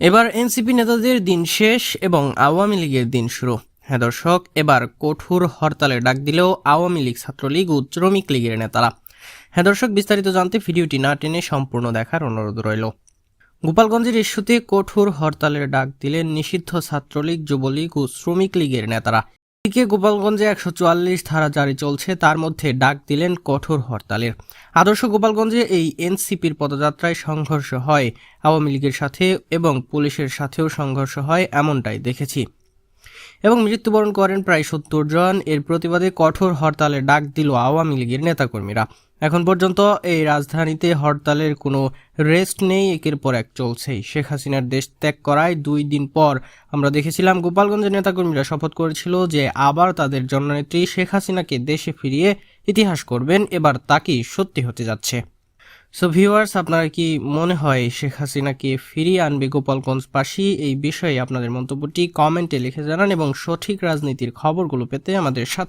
এবার এনসিপি নেতাদের দিন শেষ এবং আওয়ামী লীগের দিন শুরু। হ্যাঁ দর্শক, এবার কঠোর হরতালে ডাক দিলেও আওয়ামী লীগ, ছাত্রলীগ ও শ্রমিক লীগের নেতারা। হ্যাঁ দর্শক, বিস্তারিত জানতে ভিডিওটি না টেনে সম্পূর্ণ দেখার অনুরোধ রইল। গোপালগঞ্জের ইস্যুতে কঠোর হরতালের ডাক দিলেন নিষিদ্ধ ছাত্রলীগ, যুবলীগ ও শ্রমিক লীগের নেতারা। এদিকে গোপালগঞ্জে একশো চুয়াল্লিশ ধারা জারি চলছে, তার মধ্যে ডাক দিলেন কঠোর হরতালের। আদর্শ গোপালগঞ্জে এই এনসিপির পদযাত্রায় সংঘর্ষ হয়। আওয়ামী লীগের সাথে এবং পুলিশের সাথেও সংঘর্ষ হয়, এমনটাই দেখেছি। এবং মৃত্যুবরণ করেন প্রায় সত্তর জন। এর প্রতিবাদে কঠোর হরতালে ডাক দিল আওয়ামী লীগের নেতাকর্মীরা। এখন পর্যন্ত এই রাজধানীতে হরতালের কোনো রেস্ট নেই, একের পর এক চলছেই শেখ হাসিনার দেশ ত্যাগ করায় দুই দিন পর আমরা দেখেছিলাম, গোপালগঞ্জের নেতাকর্মীরা শপথ করেছিল যে আবার তাদের জননেত্রী শেখ হাসিনাকে দেশে ফিরিয়ে ইতিহাস করবেন। এবার তাকেই সত্যি হতে যাচ্ছে। সো ভিউয়ার্স আপনার কি মনে হয় শেখ হাসিনাকে ফিরিয়ে আনবে গোপালগঞ্জ গোপালগঞ্জবাসী? এই বিষয়ে আপনাদের মন্তব্যটি কমেন্টে লিখে জানান এবং সঠিক রাজনীতির খবরগুলো পেতে আমাদের সাথে